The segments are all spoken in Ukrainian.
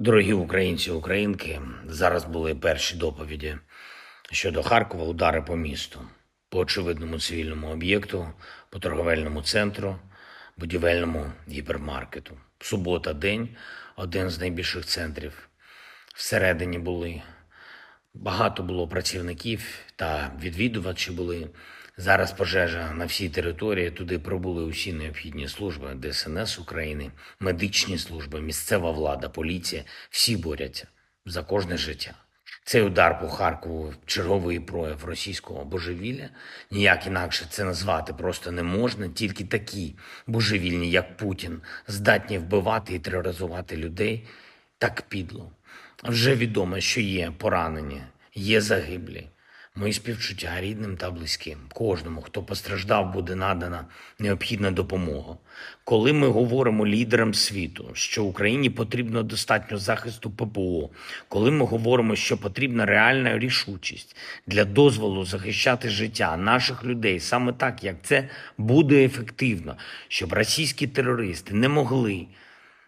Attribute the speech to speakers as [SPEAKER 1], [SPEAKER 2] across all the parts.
[SPEAKER 1] Дорогі українці, українки, зараз були перші доповіді щодо Харкова, удари по місту, по очевидному цивільному об'єкту, по торговельному центру, будівельному гіпермаркету. Субота день, один з найбільших центрів. Всередині були багато було працівників та відвідувачі були. Зараз пожежа на всій території. Туди прибули усі необхідні служби ДСНС України, медичні служби, місцева влада, поліція. Всі борються за кожне життя. Цей удар по Харкову черговий прояв російського божевілля. Ніяк інакше це назвати просто не можна. Тільки такі божевільні, як Путін, здатні вбивати і тероризувати людей так підло. Вже відомо, що є поранені, є загиблі. Мої співчуття рідним та близьким. Кожному, хто постраждав, буде надана необхідна допомога. Коли ми говоримо лідерам світу, що Україні потрібно достатньо захисту ППО, коли ми говоримо, що потрібна реальна рішучість для дозволу захищати життя наших людей, саме так, як це буде ефективно, щоб російські терористи не могли,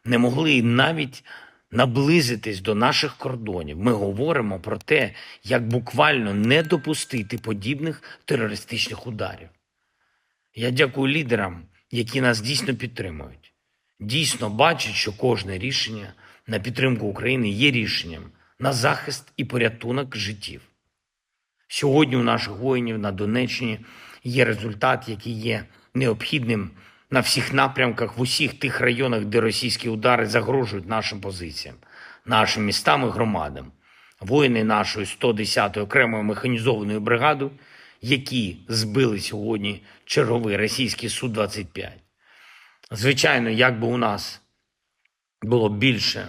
[SPEAKER 1] не могли навіть наблизитись до наших кордонів. Ми говоримо про те, як буквально не допустити подібних терористичних ударів. Я дякую лідерам, які нас дійсно підтримують. Дійсно бачать, що кожне рішення на підтримку України є рішенням на захист і порятунок життів. Сьогодні у наших воїнів на Донеччині є результат, який є необхідним на всіх напрямках в усіх тих районах, де російські удари загрожують нашим позиціям, нашим містам і громадам. Воїни нашої 110-ї окремої механізованої бригади, які збили сьогодні черговий російський Су-25. Звичайно, як би у нас було більше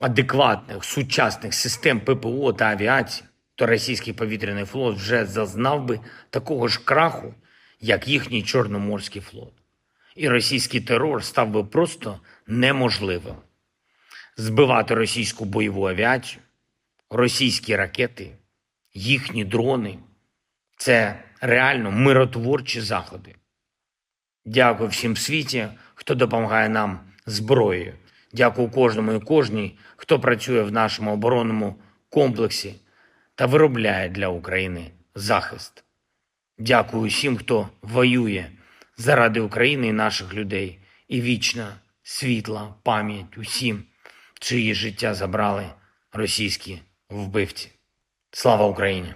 [SPEAKER 1] адекватних сучасних систем ППО та авіації, то російський повітряний флот вже зазнав би такого ж краху, як їхній Чорноморський флот. І російський терор став би просто неможливим. Збивати російську бойову авіацію, російські ракети, їхні дрони це реально миротворчі заходи. Дякую всім в світі, хто допомагає нам зброєю. Дякую кожному і кожній, хто працює в нашому оборонному комплексі та виробляє для України захист. Дякую всім, хто воює заради України і наших людей. І вічна світла пам'ять усім, чиї життя забрали російські вбивці. Слава Україні!